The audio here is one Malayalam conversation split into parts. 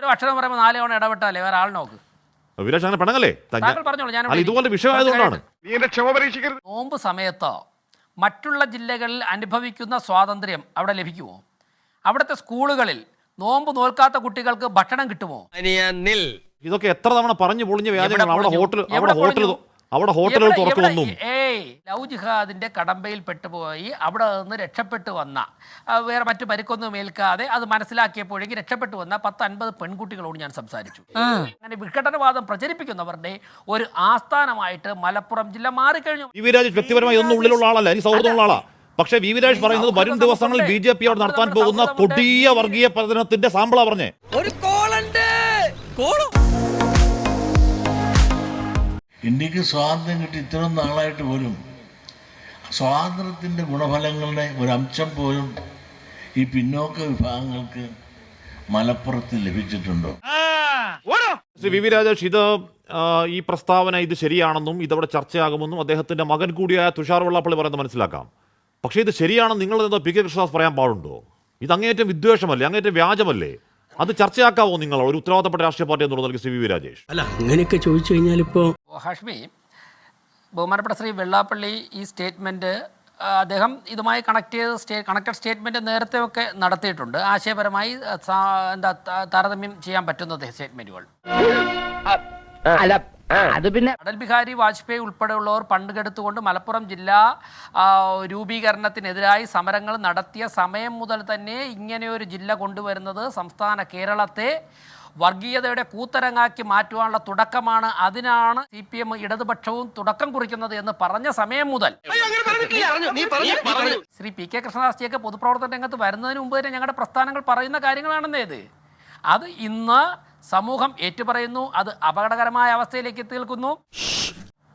ഒരു അക്ഷരം പറയുമ്പോൾ നാല് തവണ ഇടപെട്ടാലേ വേറെ ആൾ നോക്ക്. അഭിലാഷ് അങ്ങനെ പെണ്ണല്ലേ താങ്കൾ പറഞ്ഞോളൂ ഞാൻ ഇതുപോലെ വിഷയമായതുകൊണ്ടാണ്. നീ എന്റെ ക്ഷമ നോമ്പ് സമയത്തോ മറ്റുള്ള ജില്ലകളിൽ അനുഭവിക്കുന്ന സ്വാതന്ത്ര്യം അവിടെ ലഭിക്കുമോ? അവിടുത്തെ സ്കൂളുകളിൽ നോമ്പ് നോൽക്കാത്ത കുട്ടികൾക്ക് ഭക്ഷണം കിട്ടുമോ? ഇതൊക്കെ എത്ര തവണ പറഞ്ഞു പൊളിഞ്ഞ വ്യാജങ്ങളാണ് അവിടെ? ഹോട്ടൽ അവിടെ ഹോട്ടൽ അവിടെ ഹോട്ടലുകൾ തുറക്കുമെന്നും. ലവ് ജിഹാദിന്റെ കടമ്പയിൽ പെട്ടുപോയി അവിടെ നിന്ന് രക്ഷപ്പെട്ടു വന്ന വേറെ മറ്റു പരിക്കൊന്നും ഏൽക്കാതെ അത് മനസ്സിലാക്കിയപ്പോഴേക്ക് രക്ഷപ്പെട്ടു വന്ന പത്ത് അൻപത് പെൺകുട്ടികളോട് ഞാൻ സംസാരിച്ചു. അങ്ങനെ വിഘടനവാദം പ്രചരിപ്പിക്കുന്നവരുടെ ഒരു ആസ്ഥാനമായിട്ട് മലപ്പുറം ജില്ല മാറിക്കഴിഞ്ഞു. വ്യക്തിപരമായി ഒന്നും ഉള്ളിലുള്ള ആളല്ല ഈ സൗഹൃദമുള്ള ആളാ. പക്ഷേ വി വിരാജ് പറയുന്നത് വരും ദിവസങ്ങളിൽ ബി ജെ പി അവിടെ നടത്താൻ പോകുന്ന കൊടിയ വർഗീയ പ്രചരണത്തിന്റെ സാമ്പിളാ പറഞ്ഞേ. ഇന്ത്യയ്ക്ക് സ്വാതന്ത്ര്യം കിട്ടി ഇത്രയും നാളായിട്ട് പോലും സ്വാതന്ത്ര്യത്തിന്റെ ഗുണഫലങ്ങളുടെ ഒരു അംശം പോലും ഈ പിന്നോക്ക വിഭാഗങ്ങൾക്ക് മലപ്പുറത്ത് ലഭിച്ചിട്ടുണ്ടോ? ശ്രീ വി വി രാജേഷ് ഇത് ഈ പ്രസ്താവന ഇത് ശരിയാണെന്നും ഇതവിടെ ചർച്ചയാകുമെന്നും അദ്ദേഹത്തിന്റെ മകൻ കൂടിയായ തുഷാർ വെള്ളാപ്പള്ളി പറയുന്നത് മനസ്സിലാക്കാം. പക്ഷേ ഇത് ശരിയാണെന്ന് നിങ്ങൾ പി കെ കൃഷ്ണദാസ് പറയാൻ പാടുണ്ടോ? ഇത് അങ്ങേയറ്റം വിദ്വേഷമല്ലേ? അങ്ങേയറ്റം വ്യാജമല്ലേ? അത് ചർച്ചയാക്കാവോ നിങ്ങൾ? ഒരു ഉത്തരവാദിത്തപ്പെട്ട രാഷ്ട്രീയ പാർട്ടി എന്നുള്ളത് ശ്രീ വി വി രാജേഷ്. അല്ല അങ്ങനെയൊക്കെ ചോദിച്ചു കഴിഞ്ഞാൽ ഇപ്പോൾ ഹാഷ്മി ബഹുമാനപ്പെട്ട ശ്രീ വെള്ളാപ്പള്ളി ഈ സ്റ്റേറ്റ്മെന്റ് അദ്ദേഹം ഇതുമായി കണക്ട് ചെയ്ത സ്റ്റേ കണക്റ്റഡ് സ്റ്റേറ്റ്മെന്റ് നേരത്തെ ഒക്കെ നടത്തിയിട്ടുണ്ട്. ആശയപരമായി എന്താ താരതമ്യം ചെയ്യാൻ പറ്റുന്ന സ്റ്റേറ്റ്മെന്റുകൾ അല്ല അത് പിന്നെ അടൽ ബിഹാരി വാജ്പേയി ഉൾപ്പെടെയുള്ളവർ പണ്ടുകെടുത്തുകൊണ്ട് മലപ്പുറം ജില്ലാ ആ, രൂപീകരണത്തിനെതിരായി സമരങ്ങൾ നടത്തിയ സമയം മുതൽ തന്നെ ഇങ്ങനെയൊരു ജില്ല കൊണ്ടുവരുന്നത് സംസ്ഥാന കേരളത്തെ വർഗീയതയുടെ കൂത്തരങ്ങാക്കി മാറ്റുവാനുള്ള തുടക്കമാണ്. അതിനാണ് സി പി എം ഇടതുപക്ഷവും തുടക്കം കുറിക്കുന്നത് എന്ന് പറഞ്ഞ സമയം മുതൽ. ശ്രീ പി കെ കൃഷ്ണദാസ്ജിയൊക്കെ പൊതുപ്രവർത്തന രംഗത്ത് വരുന്നതിന് മുമ്പ് തന്നെ ഞങ്ങളുടെ പ്രസ്ഥാനങ്ങൾ പറയുന്ന കാര്യങ്ങളാണെന്നേ ഇത്. അത് ഇന്ന് സമൂഹം ഏറ്റുപറയുന്നു അത് അപകടകരമായ അവസ്ഥയിലേക്ക് എത്തി നിൽക്കുന്നു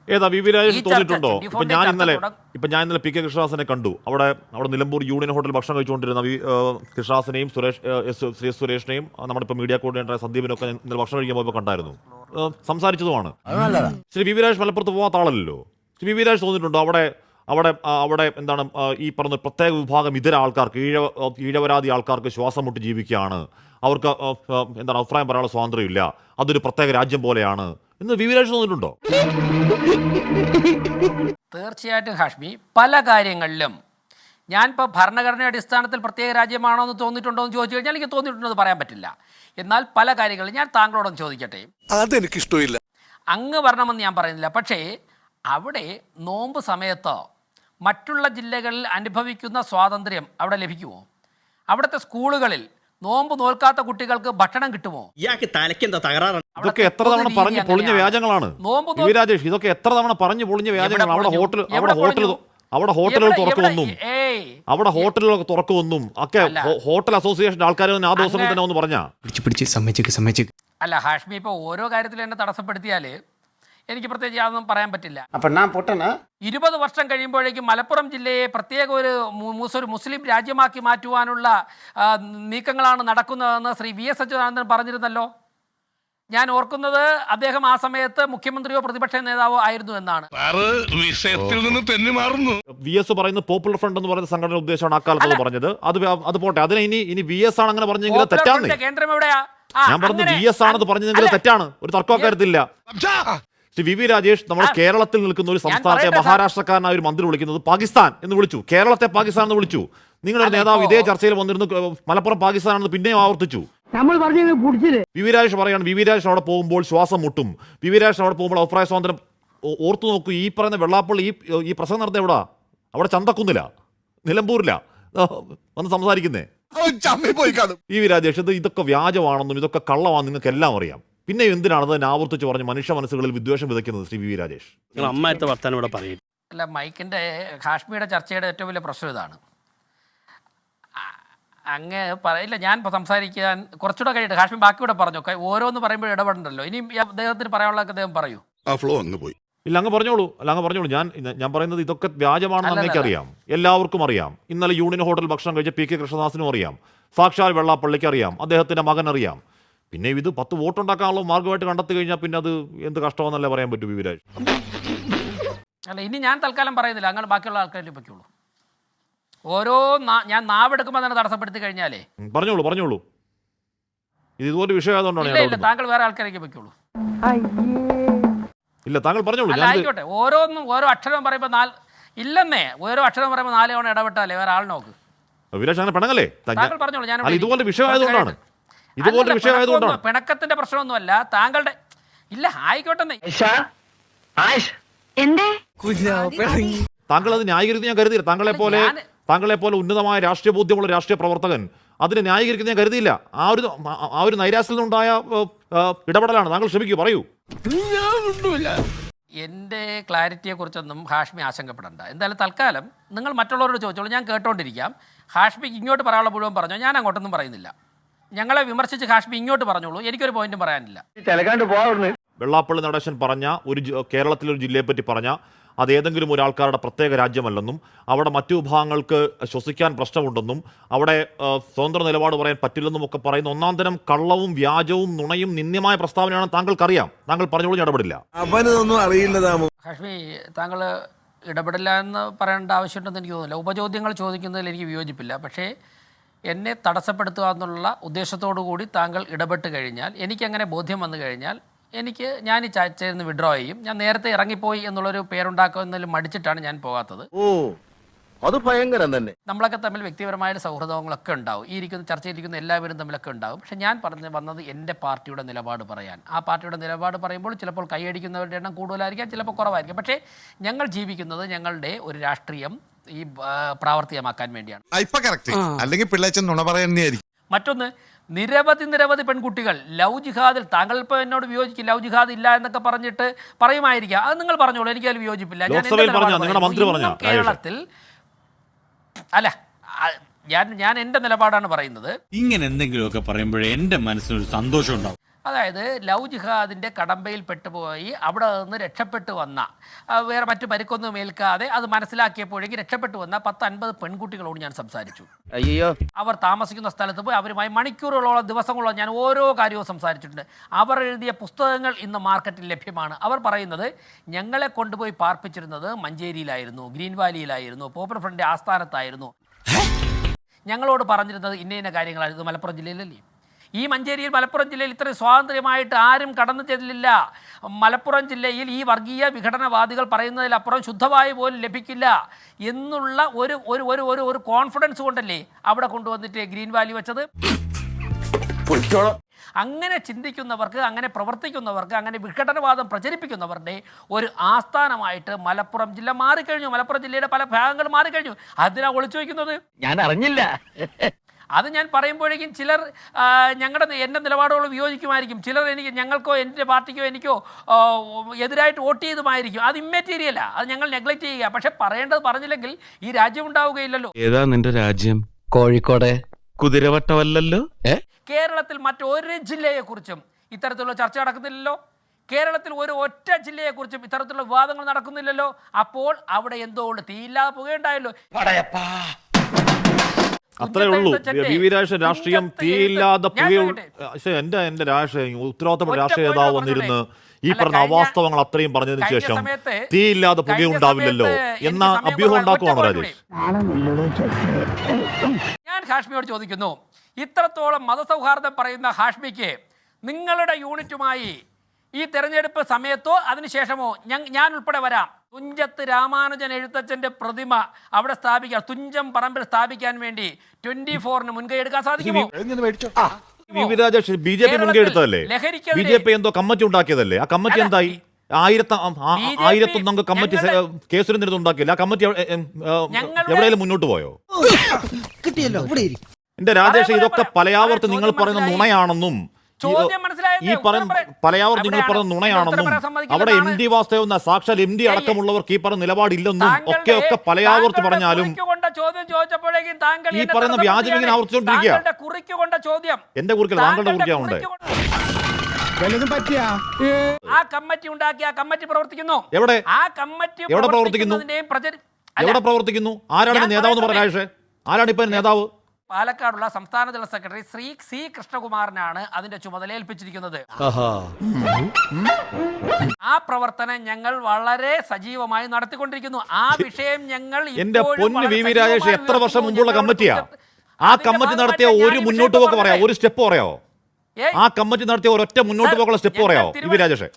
ഏതാ വി വി രാജേഷ് തോന്നിയിട്ടുണ്ടോ? ഇപ്പൊ ഞാൻ ഇന്നലെ ഇപ്പൊ ഞാൻ ഇന്നലെ പി കെ കൃഷ്ണദാസിനെ കണ്ടു. അവിടെ അവിടെ നിലമ്പൂർ യൂണിയൻ ഹോട്ടലിൽ ഭക്ഷണം കഴിച്ചുകൊണ്ടിരുന്ന കൃഷ്ണദാസിനെയും സുരേഷ് ശ്രീ സുരേഷിനെയും നമ്മുടെ ഇപ്പൊ മീഡിയ കോർഡിനേറ്റർ സന്ദീപിനൊക്കെ ഒക്കെ ഇന്നലെ ഭക്ഷണം കഴിക്കാൻ പോയപ്പോൾ കണ്ടായിരുന്നു. സംസാരിച്ചതുമാണ്. ശ്രീ വി വി രാജേഷ് മലപ്പുറത്ത് പോകാത്ത ആളല്ലോ ശ്രീ വി വി തോന്നിയിട്ടുണ്ടോ? അവിടെ അവിടെ അവിടെ എന്താണ് ഈ പറഞ്ഞ പ്രത്യേക വിഭാഗം ഇതര ആൾക്കാർക്ക് ഈഴ ഈഴവരാതി ആൾക്കാർക്ക് ശ്വാസം മുട്ടി ജീവിക്കുകയാണ്. അവർക്ക് എന്താണ് അഭിപ്രായം പറയാനുള്ള സ്വാതന്ത്ര്യമില്ല. അതൊരു പ്രത്യേക രാജ്യം പോലെയാണ്. എന്ന് വിവരേഷൻ തോന്നിയിട്ടുണ്ടോ? തീർച്ചയായിട്ടും ഹാഷ്മി. പല കാര്യങ്ങളിലും. ഞാൻ ഇപ്പോൾ ഭരണഘടന അടിസ്ഥാനത്തിൽ പ്രത്യേക രാജ്യമാണോ എന്ന് തോന്നിയിട്ടുണ്ടോ എന്ന് ചോദിച്ചു കഴിഞ്ഞാൽ എനിക്ക് തോന്നിയിട്ടുണ്ടെന്ന് പറയാൻ പറ്റില്ല. എന്നാൽ പല കാര്യങ്ങളും ഞാൻ താങ്കളോടൊന്ന് ചോദിക്കട്ടെ. അതെനിക്കിഷ്ടമില്ല. അങ്ങ് വരണമെന്ന് ഞാൻ പറയുന്നില്ല. പക്ഷേ അവിടെ നോമ്പ് സമയത്ത് മറ്റുള്ള ജില്ലകളിൽ അനുഭവിക്കുന്ന സ്വാതന്ത്ര്യം അവിടെ ലഭിക്കുമോ? അവിടുത്തെ സ്കൂളുകളിൽ നോമ്പ് നോൽക്കാത്ത കുട്ടികൾക്ക് ഭക്ഷണം കിട്ടുമോ? ഇയാൾക്ക് തലയ്ക്കെന്താ തകരാറാണ് ഇതൊക്കെ എത്ര തവണ പറഞ്ഞു പൊളിഞ്ഞ. വ്യാജങ്ങളാണ്. രാജേഷ് ഇതൊക്കെ എത്ര തവണ പറഞ്ഞു പൊളിഞ്ഞ വ്യാജങ്ങളാണ്? അവിടെ ഹോട്ടൽ അവിടെ ഹോട്ടൽ? അവിടെ ഹോട്ടലുകൾ തുറക്കുമെന്നും അവിടെ ഹോട്ടലുകൾ തുറക്കുമെന്നും ഒക്കെ അല്ല. ഹോട്ടൽ അസോസിയേഷൻ ആൾക്കാർ ആ ദിവസം തന്നെ ഒന്ന് പറഞ്ഞാ? പിടിച്ച് പിടിച്ച് സമ്മതിച്ചേക്ക് സമ്മതിച്ചേക്ക്. അല്ല ഹാഷ്മി ഇപ്പോൾ ഓരോ കാര്യത്തിലും എന്നെ തടസ്സപ്പെടുത്തിയാൽ എനിക്ക് പ്രത്യേകിച്ച് യാതൊന്നും പറയാൻ പറ്റില്ല. അപ്പൊ ഞാൻ പൊട്ടനാ ഇരുപത് വർഷം കഴിയുമ്പോഴേക്കും മലപ്പുറം ജില്ലയെ പ്രത്യേക ഒരു ഒരു മുസ്ലിം രാജ്യമാക്കി മാറ്റുവാനുള്ള നീക്കങ്ങളാണ് നടക്കുന്നതെന്ന് ശ്രീ വി എസ് അച്യുതാനന്ദൻ പറഞ്ഞിരുന്നല്ലോ. ഞാൻ ഓർക്കുന്നത് അദ്ദേഹം ആ സമയത്ത് മുഖ്യമന്ത്രിയോ പ്രതിപക്ഷ നേതാവോ ആയിരുന്നു എന്നാണ്. വിഷയത്തിൽ നിന്ന് തെന്നി മാറുന്നു. വി എസ് പറയുന്നത് പോപ്പുലർ ഫ്രണ്ട് എന്ന് പറയുന്ന സംഘടന ഉദ്ദേശമാണ് അക്കാലത്ത് കാലത്ത് പറഞ്ഞത്. അത് അത് പോട്ടെ. അതിനെ ഇനി ഇനി വി എസ് ആണ് അങ്ങനെ പറഞ്ഞെങ്കിൽ തെറ്റാണ്. കേന്ദ്രം എവിടെയാ? ഞാൻ പറഞ്ഞു വി എസ് ആണെന്ന് പറഞ്ഞെങ്കിൽ തെറ്റാണ്. ഒരു തർക്കമൊക്കെ അക്കാര്യത്തില്ല ശ്രീ വി വി രാജേഷ് നമ്മൾ കേരളത്തിൽ നിൽക്കുന്ന ഒരു സംസ്ഥാനത്തെ. മഹാരാഷ്ട്രക്കാരനായ ഒരു മന്ത്രി വിളിക്കുന്നത് പാകിസ്ഥാൻ എന്ന് വിളിച്ചു. കേരളത്തെ പാകിസ്ഥാൻ എന്ന് വിളിച്ചു. നിങ്ങളുടെ നേതാവ് ഇതേ ചർച്ചയിൽ വന്നിരുന്നു മലപ്പുറം പാകിസ്ഥാൻ ആണെന്ന് പിന്നെയും ആവർത്തിച്ചു. നമ്മൾ വി വി രാജേഷ് പറയാണ് വി വി രാജേഷ് അവിടെ പോകുമ്പോൾ ശ്വാസം മുട്ടും. വി വി രാജേഷ് അവിടെ പോകുമ്പോൾ അഭിപ്രായ സ്വാതന്ത്ര്യം ഓർത്തു നോക്കൂ ഈ പറയുന്ന വെള്ളാപ്പള്ളി ഈ ഈ പ്രസംഗം നടത്തുന്ന എവിടാ? അവിടെ ചന്തക്കുന്നില്ല നിലമ്പൂരില്ല വന്ന് സംസാരിക്കുന്നേ. വി വി രാജേഷ് ഇത് ഇതൊക്കെ വ്യാജമാണെന്നും ഇതൊക്കെ കള്ളമാണെന്നും നിങ്ങൾക്ക് എല്ലാം അറിയാം. പിന്നെ എന്തിനാണ് അത് തന്നെ ആവർത്തിച്ച് പറഞ്ഞ് മനുഷ്യ മനസ്സുകളിൽ വിദ്വേഷം വിതയ്ക്കുന്നത് ശ്രീ വി വി രാജേഷ്? നിങ്ങൾ അമ്മായത്തെ വർത്താനം ഇവിടെ പറയും. അല്ല മൈക്കിന്റെ കാശ്മീരുടെ ചർച്ചയുടെ ഏറ്റവും വലിയ പ്രശ്നം ഇതാണ്. അങ്ങ് പറയില്ല ഞാൻ ഇപ്പോൾ സംസാരിക്കാൻ കുറച്ചുകൂടെ കഴിയട്ടെ. കാശ്മീർ ബാക്കിയൂടെ പറഞ്ഞു. ഓരോന്ന് പറയുമ്പോൾ ഇടപെടണ്ടല്ലോ. ഇനി അദ്ദേഹത്തിന് പറയാനുള്ളതൊക്കെ അദ്ദേഹം പറയൂ. ആ ഫ്ലോ അങ്ങ് പോയി. ഇല്ല അങ്ങ് പറഞ്ഞോളൂ. അല്ല അങ്ങ് പറഞ്ഞോളൂ. ഞാൻ ഞാൻ പറയുന്നത് ഇതൊക്കെ വ്യാജമാണെന്ന് അറിയാം. എല്ലാവർക്കും അറിയാം. ഇന്നലെ യൂണിയൻ ഹോട്ടൽ ഭക്ഷണം കഴിച്ച പി കെ കൃഷ്ണദാസിനും അറിയാം. സാക്ഷാൽ വെള്ളാപ്പള്ളിക്ക് അറിയാം. അദ്ദേഹത്തിന്റെ മകൻ അറിയാം പിന്നെ ഇത് പത്ത് വോട്ടുണ്ടാക്കാനുള്ള മാർഗമായിട്ട് കണ്ടെത്തി കഴിഞ്ഞാൽ പിന്നെ അത് എന്ത് കഷ്ടമാണെന്നല്ലേ പറയാൻ പറ്റും വിവരാജ് അല്ല ഇനി ഞാൻ തൽക്കാലം പറയുന്നില്ല. അങ്ങനെ ബാക്കിയുള്ള ആൾക്കാരിൽ പൊയ്ക്കുള്ളൂ ഓരോ ഞാൻ നാവെടുക്കുമ്പോൾ തന്നെ തടസ്സപ്പെടുത്തി കഴിഞ്ഞാലേ? പറഞ്ഞോളൂ പറഞ്ഞോളൂ. ഇത് ഇതുപോലെ വിഷയമായതുകൊണ്ടാണ്. താങ്കൾ വേറെ ആൾക്കാരേക്ക് പറ്റുള്ളൂ ഇല്ല താങ്കൾ പറഞ്ഞോളൂ ആയിക്കോട്ടെ. ഓരോന്നും ഓരോ അക്ഷരം പറയുമ്പോൾ നാല് ഇല്ലെന്നേ ഓരോ അക്ഷരം പറയുമ്പോൾ നാല് തവണ ഇടപെട്ടാലേ വേറെ ആൾ നോക്ക്. വിരാജ് അങ്ങനെ പിണങ്ങല്ലേ താങ്കൾ പറഞ്ഞോളൂ ഞാൻ ഇതുപോലെ വിഷയമായതുകൊണ്ടാണ്. ഇതുപോലെ വിഷയമായതുകൊണ്ടാണ് പിണക്കത്തിന്റെ പ്രശ്നമൊന്നുമല്ല. താങ്കളുടെ ഇല്ല ആയിക്കോട്ടെ എന്തേ? താങ്കൾ അത് ന്യായീകരിക്കുന്ന ഞാൻ കരുതിയില്ല. താങ്കളെ പോലെ താങ്കളെ പോലെ ഉന്നതമായ രാഷ്ട്രീയ ബോധ്യമുള്ള രാഷ്ട്രീയ പ്രവർത്തകൻ അതിനെ ന്യായീകരിക്കുന്ന ഞാൻ കരുതിയില്ല. ആ ഒരു ആ- ഒരു നൈരാശ്യത്തിൽ നിന്നുണ്ടായ ഇടപെടലാണ്. താങ്കൾ ശ്രമിക്കൂ പറയൂ. എന്റെ ക്ലാരിറ്റിയെ കുറിച്ചൊന്നും ഹാഷ്മി ആശങ്കപ്പെടേണ്ട. എന്തായാലും തൽക്കാലം നിങ്ങൾ മറ്റുള്ളവരോട് ചോദിച്ചോളൂ. ഞാൻ കേട്ടോണ്ടിരിക്കാം. ഹാഷ്മിക്ക് ഇങ്ങോട്ട് പറയാനുള്ള മുഴുവൻ പറഞ്ഞോ? ഞാൻ അങ്ങോട്ടൊന്നും പറയുന്നില്ല. ഞങ്ങളെ വിമർശിച്ച് ഹാഷ്മി ഇങ്ങോട്ട് പറഞ്ഞോളൂ. എനിക്കൊരു പോയിന്റും പറയാനില്ല. വെള്ളാപ്പള്ളി നടേശൻ പറഞ്ഞ ഒരു കേരളത്തിലെ ഒരു ജില്ലയെ പറ്റി പറഞ്ഞ അത് ഏതെങ്കിലും ഒരാൾക്കാരുടെ പ്രത്യേക രാജ്യമല്ലെന്നും അവിടെ മറ്റു വിഭാഗങ്ങൾക്ക് ശ്വസിക്കാൻ പ്രശ്നമുണ്ടെന്നും അവിടെ സ്വതന്ത്ര നിലപാട് പറയാൻ പറ്റില്ലെന്നും ഒക്കെ പറയുന്ന ഒന്നാം തരം കള്ളവും വ്യാജവും നുണയും നിന്ദ്യമായ പ്രസ്താവനയാണ് താങ്കൾക്കറിയാം. താങ്കൾ പറഞ്ഞോളൂ ഞാൻ ഇടപെടില്ല. അവനൊന്നും അറിയില്ല താമോ ഹാഷ്മി താങ്കൾ ഇടപെടില്ല എന്ന് പറയേണ്ട ആവശ്യമുണ്ടെന്ന് എനിക്ക് തോന്നുന്നില്ല. ഉപചോദ്യങ്ങൾ ചോദിക്കുന്നതിൽ എനിക്ക് വിയോജിപ്പില്ല. പക്ഷേ എന്നെ തടസ്സപ്പെടുത്തുക എന്നുള്ള ഉദ്ദേശത്തോടു കൂടി താങ്കൾ ഇടപെട്ട് കഴിഞ്ഞാൽ എനിക്കങ്ങനെ ബോധ്യം വന്നു കഴിഞ്ഞാൽ എനിക്ക് ഞാൻ ഈ ചർച്ചയിൽ നിന്ന് വിഡ്രോ ചെയ്യും. ഞാൻ നേരത്തെ ഇറങ്ങിപ്പോയി എന്നുള്ളൊരു പേരുണ്ടാക്കുന്നതിൽ മടിച്ചിട്ടാണ് ഞാൻ പോകാത്തത്. ഓ. അത് ഭയങ്കരം തന്നെ. നമ്മളൊക്കെ തമ്മിൽ വ്യക്തിപരമായ സൗഹൃദങ്ങളൊക്കെ ഉണ്ടാവും. ഈ ഇരിക്കുന്ന ചർച്ചയിലിരിക്കുന്ന എല്ലാവരും തമ്മിലൊക്കെ ഉണ്ടാവും. പക്ഷെ ഞാൻ പറഞ്ഞു വന്നത് എന്റെ പാർട്ടിയുടെ നിലപാട് പറയാൻ. ആ പാർട്ടിയുടെ നിലപാട് പറയുമ്പോൾ ചിലപ്പോൾ കൈയടിക്കുന്നവരുടെ എണ്ണം കൂടുതലായിരിക്കാം ചിലപ്പോൾ കുറവായിരിക്കും. പക്ഷേ ഞങ്ങൾ ജീവിക്കുന്നത് ഞങ്ങളുടെ ഒരു രാഷ്ട്രീയം ഈ പ്രാവർത്തികമാക്കാൻ വേണ്ടിയാണ്. അല്ലെങ്കിൽ പിള്ളേച്ചൻ നുണ പറയുന്നതായിരിക്കും മറ്റൊന്ന് നിരവധി നിരവധി പെൺകുട്ടികൾ ലവ് ജിഹാദിൽ താങ്കൾ ഇപ്പോൾ എന്നോട് വിയോജിക്കും ലവ് ജിഹാദ് ഇല്ല എന്നൊക്കെ പറഞ്ഞിട്ട് പറയുമായിരിക്കാം. അത് നിങ്ങൾ പറഞ്ഞോളൂ എനിക്ക് അതിൽ വിയോജിപ്പില്ല. ഞാൻ? കേരളത്തിൽ അല്ല ഞാൻ ഞാൻ എന്റെ നിലപാടാണ് പറയുന്നത്. ഇങ്ങനെ എന്തെങ്കിലുമൊക്കെ പറയുമ്പോഴേ എന്റെ മനസ്സിനൊരു സന്തോഷം ഉണ്ടാവും അതായത് ലവ് ജിഹാദിന്റെ കടമ്പയിൽ പെട്ടുപോയി അവിടെ നിന്ന് രക്ഷപ്പെട്ടു വന്ന വേറെ മറ്റു പരിക്കൊന്നും ഏൽക്കാതെ അത് മനസ്സിലാക്കിയപ്പോഴേക്ക് രക്ഷപ്പെട്ടു വന്ന പത്ത് അൻപത് പെൺകുട്ടികളോട് ഞാൻ സംസാരിച്ചു. അയ്യോ അവർ താമസിക്കുന്ന സ്ഥലത്ത് പോയി അവരുമായി മണിക്കൂറുകളോളം ദിവസങ്ങളോളം ഞാൻ ഓരോ കാര്യവും സംസാരിച്ചിട്ടുണ്ട്. അവർ എഴുതിയ പുസ്തകങ്ങൾ ഇന്ന് മാർക്കറ്റിൽ ലഭ്യമാണ്. അവർ പറയുന്നത് ഞങ്ങളെ കൊണ്ടുപോയി പാർപ്പിച്ചിരുന്നത് മഞ്ചേരിയിലായിരുന്നു ഗ്രീൻ വാലിയിലായിരുന്നു പോപ്പുലർ ഫ്രണ്ട് ആസ്ഥാനത്തായിരുന്നു. ഞങ്ങളോട് പറഞ്ഞിരുന്നത് ഇന്ന ഇന്ന കാര്യങ്ങളായിരുന്നു മലപ്പുറം ജില്ലയിലല്ലേ? ഈ മഞ്ചേരിയിൽ മലപ്പുറം ജില്ലയിൽ ഇത്രയും സ്വാതന്ത്ര്യമായിട്ട് ആരും കടന്നു ചെല്ലില്ല. മലപ്പുറം ജില്ലയിൽ ഈ വർഗീയ വിഘടനവാദികൾ പറയുന്നതിലപ്പുറം ശുദ്ധവായു പോലും ലഭിക്കില്ല എന്നുള്ള ഒരു ഒരു ഒരു ഒരു ഒരു കോൺഫിഡൻസ് കൊണ്ടല്ലേ അവിടെ കൊണ്ടുവന്നിട്ട് ഗ്രീൻ വാലി വെച്ചത്? അങ്ങനെ ചിന്തിക്കുന്നവർക്ക് അങ്ങനെ പ്രവർത്തിക്കുന്നവർക്ക് അങ്ങനെ വിഘടനവാദം പ്രചരിപ്പിക്കുന്നവരുടെ ഒരു ആസ്ഥാനമായിട്ട് മലപ്പുറം ജില്ല മാറിക്കഴിഞ്ഞു. മലപ്പുറം ജില്ലയുടെ പല ഭാഗങ്ങൾ മാറിക്കഴിഞ്ഞു. അതിനാ ഒളിച്ചു വയ്ക്കുന്നത്? ഞാൻ അറിഞ്ഞില്ല. അത് ഞാൻ പറയുമ്പോഴേക്കും ചിലർ ഞങ്ങളുടെ എന്റെ നിലപാടുകൾ വിയോജിക്കുമായിരിക്കും. ചിലർ എനിക്ക് ഞങ്ങൾക്കോ എന്റെ പാർട്ടിക്കോ എനിക്കോ എതിരായിട്ട് വോട്ട് ചെയ്തുമായിരിക്കും. അത് ഇമ്മെറ്റീരിയലാണ് അത് ഞങ്ങൾ നെഗ്ലക്റ്റ് ചെയ്യുക. പക്ഷെ പറയേണ്ടത് പറഞ്ഞില്ലെങ്കിൽ ഈ രാജ്യം ഉണ്ടാവുകയില്ലല്ലോ. ഏതാ നിന്റെ രാജ്യം? കോഴിക്കോട്. കുതിരവട്ടമല്ലല്ലോ? കേരളത്തിൽ മറ്റൊരു ജില്ലയെക്കുറിച്ചും ഇത്തരത്തിലുള്ള ചർച്ച നടക്കുന്നില്ലല്ലോ. കേരളത്തിൽ ഒരു ഒറ്റ ജില്ലയെക്കുറിച്ചും ഇത്തരത്തിലുള്ള വിവാദങ്ങൾ നടക്കുന്നില്ലല്ലോ. അപ്പോൾ അവിടെ എന്തോ ഉണ്ട്? തീയില്ലാതെ പുകയുണ്ടായല്ലോ. അത്രേ ഉള്ളൂ. വി വി രാജേഷൻ രാഷ്ട്രീയം തീയില്ലാതെ? പക്ഷേ എന്റെ എന്റെ രാഷ്ട്രീയം ഉത്തരവാദിത്തപ്പെട്ട രാഷ്ട്രീയ നേതാവ് വന്നിരുന്ന് ഈ പറഞ്ഞ അവാസ്തവങ്ങൾ അത്രയും പറഞ്ഞതിന് ശേഷം തീയില്ലാതെ പുക ഉണ്ടാവില്ലല്ലോ എന്ന അഭ്യൂഹം. ഉണ്ടാക്കുവാണ് രാജേഷ്. ഞാൻ ഹാഷ്മിയോട് ചോദിക്കുന്നു. ഇത്രത്തോളം മതസൗഹാർദ്ദം പറയുന്ന ഹാഷ്മിക്ക് നിങ്ങളുടെ യൂണിറ്റുമായി ഈ തെരഞ്ഞെടുപ്പ് സമയത്തോ അതിനുശേഷമോ ഞാൻ ഞാൻ ഉൾപ്പെടെ വരാം. തുഞ്ചത്ത് രാമാനുജൻ എഴുത്തച്ഛന്റെ പ്രതിമ അവിടെ സ്ഥാപിക്കാൻ തുഞ്ചം പറമ്പിൽ സ്ഥാപിക്കാൻ വേണ്ടി ട്വന്റി ഫോറിന് മുൻകൈ എടുക്കാൻ സാധിക്കുമോ? ബി ജെ പി മുൻകൈ എടുത്തതല്ലേ? ബി ജെ പി എന്തോ കമ്മിറ്റി ഉണ്ടാക്കിയതല്ലേ? ആ കമ്മിറ്റി എന്തായി? ആയിരത്തി BJP ആയിരത്തൊന്നംഗ കമ്മിറ്റി കേസിന് ഉണ്ടാക്കിയില്ല? ആ കമ്മിറ്റി എവിടെയെങ്കിലും മുന്നോട്ട് പോയോ? കിട്ടിയല്ലോ ഇവിടെ എന്റെ രാജേഷ് ഇതൊക്കെ പലയാവർത്ത് പലയാവർത്തി നിങ്ങൾ പറയുന്ന നുണയാണെന്നും ഈ- പറയുന്ന പറയാം. നിങ്ങൾ പറഞ്ഞ നുണയാണെന്നും അവിടെ എം. ഡി വാസ്തവ എന്ന സാക്ഷാൽ എം ഡി അടക്കമുള്ളവർക്ക് ഈ പറഞ്ഞ നിലപാടില്ലെന്നും ഒക്കെ ഒക്കെ പലയാവർത്തി പറഞ്ഞാലും ഈ പറയുന്ന വ്യാജം ഇങ്ങനെ ചോദ്യം. എന്റെ കുറിക്കല്ല താങ്കളുടെ കുറിക്കാണ് കുറിക്ക് ആ കമ്മിറ്റി ഉണ്ടാക്കി ആ കമ്മിറ്റി പ്രവർത്തിക്കുന്നു. എവിടെ? ആ കമ്മിറ്റി എവിടെ പ്രവർത്തിക്കുന്നു? എവിടെ പ്രവർത്തിക്കുന്നു? ആരാണ് നേതാവ് എന്ന് പറഞ്ഞ ആരാണ് ഇപ്പൊ നേതാവ്? പാലക്കാടുള്ള സംസ്ഥാന ജനറൽ സെക്രട്ടറി ശ്രീ സി കൃഷ്ണകുമാറിനാണ് അതിന്റെ ചുമതല ഏൽപ്പിച്ചിരിക്കുന്നത്. ആ പ്രവർത്തനം ഞങ്ങൾ വളരെ സജീവമായി നടത്തിക്കൊണ്ടിരിക്കുന്നു. ആ വിഷയം ഞങ്ങൾ എന്റെ പൊന്ന് വി വി രാജേഷ് എത്ര വർഷം. മുമ്പുള്ള കമ്മിറ്റിയാ? ആ കമ്മിറ്റി നടത്തിയ ഒരു മുന്നോട്ട് പോക്ക് പറയാം ഒരു സ്റ്റെപ്പ് പറയാമോ? ആ കമ്മിറ്റി നടത്തിയ ഒരൊറ്റ മുന്നോട്ട് പോക്കുള്ള സ്റ്റെപ്പ് പറയാവോ പറയാമോ? വി രാജേഷേ.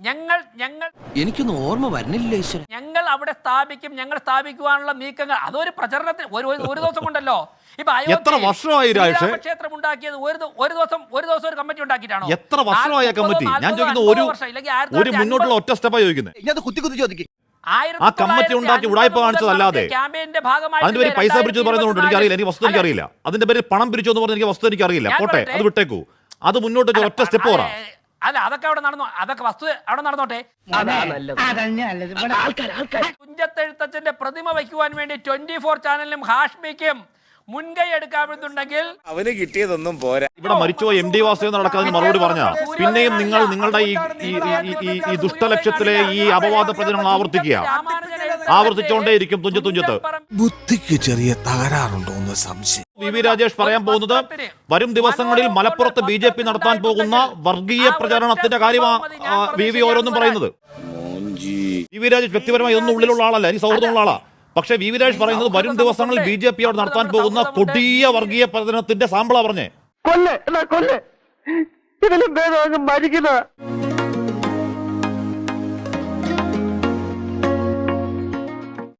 ഞങ്ങൾ ഞങ്ങൾ എനിക്കൊന്നും ഓർമ്മ വരുന്നില്ല ഈശ്വരൻ. ഞങ്ങൾ അവിടെ സ്ഥാപിക്കും ഞങ്ങൾ സ്ഥാപിക്കുവാനുള്ള നീക്കങ്ങൾ. അതൊരു പ്രചരണത്തിന് ഒരു ഒരു- ദിവസം കൊണ്ടല്ലോ. ഇപ്പൊ എത്ര വർഷമായി? ശ്രീരാമക്ഷേത്രം ഉണ്ടാക്കിയത് ഒരു ഒരു ദിവസം ഒരു ദിവസം ഒരു കമ്മിറ്റി ഉണ്ടാക്കിയിട്ടാണോ? എത്ര വർഷമായി ആ കമ്മിറ്റി? ഞാൻ ഒരു ഒരു മുന്നോട്ടുള്ള ഒറ്റ സ്റ്റെപ്പാണ് ചോദിക്കുന്നത്. കുത്തി കുത്തി ചോദിക്കും. ആ കമ്മിറ്റി ഉണ്ടാക്കി ഉടായ്പ കാണിച്ചതല്ലാതെ അതിന്റെ പേര് പൈസ പിരിച്ചു പറയുന്നതുകൊണ്ട് എനിക്ക് അറിയില്ല എനിക്ക് വസ്തു എനിക്ക് അറിയില്ല അതിന്റെ പേര് പണം പിരിച്ചു എന്ന് പറഞ്ഞ എനിക്ക് വസ്തു എനിക്ക് അറിയില്ല പോട്ടെ അത് വിട്ടേക്കൂ. അത് മുന്നോട്ട് ഒറ്റ സ്റ്റെപ്പ് പറ അല്ല അതൊക്കെ അവിടെ നടന്നു? അതൊക്കെ വസ്തു അവിടെ നടന്നോട്ടെ? തുഞ്ചത്തെഴുത്തച്ഛന്റെ പ്രതിമ വയ്ക്കുവാൻ വേണ്ടി ട്വന്റി ഫോർ ചാനലിനും ഹാഷ്മിക്കും മുൻകൈ എടുക്കാമെന്നുണ്ടെങ്കിൽ അവന് കിട്ടിയതൊന്നും പോരാ. ഇവിടെ മരിച്ചോ എം ഡി വാസുദേവൻ നടക്കാതെ മറുപടി പറഞ്ഞ? പിന്നെയും നിങ്ങൾ നിങ്ങളുടെ ഈ ഈ- ഈ- ഈ- ഈ ദുഷ്ടലക്ഷ്യത്തിലെ ഈ അപവാദ പ്രചരണങ്ങൾ ആവർത്തിക്കുക. ആവർത്തിച്ചുകൊണ്ടേയിരിക്കും തുഞ്ചത്ത് തുഞ്ചത്ത് ബുദ്ധിക്ക് ചെറിയ തകരാറുണ്ടോ എന്ന് സംശയം. വി വി രാജേഷ് പറയാൻ പോകുന്നത് വരും ദിവസങ്ങളിൽ മലപ്പുറത്ത് ബി ജെ പി നടത്താൻ പോകുന്ന വർഗീയ പ്രചാരണത്തിന്റെ കാര്യമാണ് വി വി ഓരോന്നും പറയുന്നത്. വി വി രാജേഷ് വ്യക്തിപരമായി ഒന്നും ഉള്ളിലുള്ള ആളല്ല എനിക്ക് സൗഹൃദമുള്ള ആളാ. പക്ഷെ വി വി രാജേഷ് പറയുന്നത് വരും ദിവസങ്ങളിൽ ബി ജെ പി അവിടെ നടത്താൻ പോകുന്ന കൊടിയ വർഗീയ പ്രചരണത്തിന്റെ സാമ്പിളാ പറഞ്ഞേ. കൊല്ലേ കൊല്ലേ. ഇതിലും മരിക്കുന്ന.